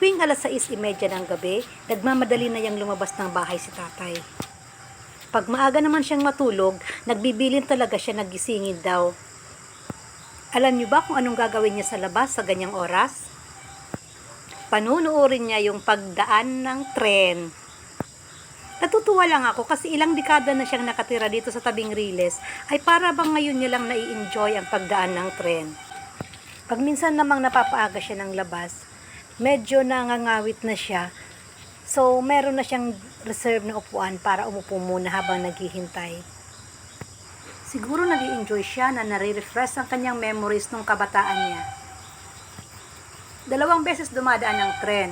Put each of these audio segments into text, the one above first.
Tuwing alas 6.30 ng gabi, nagmamadali na yang lumabas ng bahay si tatay. Pag maaga naman siyang matulog, nagbibilin talaga siya nagisingin daw. Alam niyo ba kung anong gagawin niya sa labas sa ganyang oras? Panunuorin niya yung pagdaan ng tren. Natutuwa lang ako kasi ilang dekada na siyang nakatira dito sa tabing Riles ay para bang ngayon niya lang nai-enjoy ang pagdaan ng tren. Pag minsan namang napapaaga siya ng labas, medyo nangangawit na siya. So, meron na siyang reserve na upuan para umupo muna habang naghihintay. Siguro nag enjoy siya na nare-refresh ang kanyang memories nung kabataan niya. Dalawang beses dumadaan ng tren,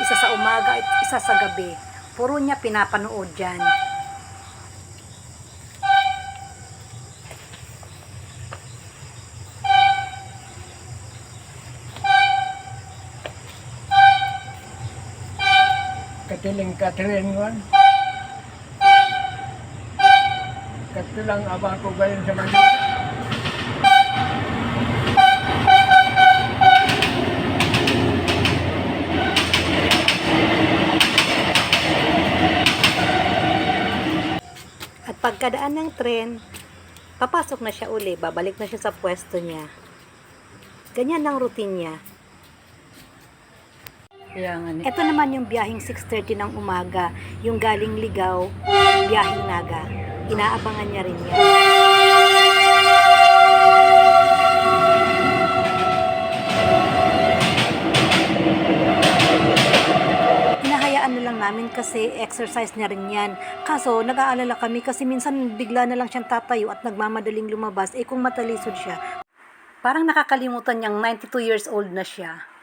isa sa umaga at isa sa gabi. Puro niya pinapanood dyan. Katiling Catherine wan. Katulang aba ko gayon sa Manila. At pagkadaan ng tren, papasok na siya uli, babalik na siya sa pwesto niya. Ganyan ang routine niya. Kaya nga. Ito naman yung biyaheng 6.30 ng umaga, yung galing ligaw, biyaheng naga. Inaabangan niya rin yan. Hinahayaan na lang namin kasi exercise niya rin yan. Kaso nag-aalala kami kasi minsan bigla na lang siyang tatayo at nagmamadaling lumabas. Eh kung matalisod siya, parang nakakalimutan niyang 92 years old na siya.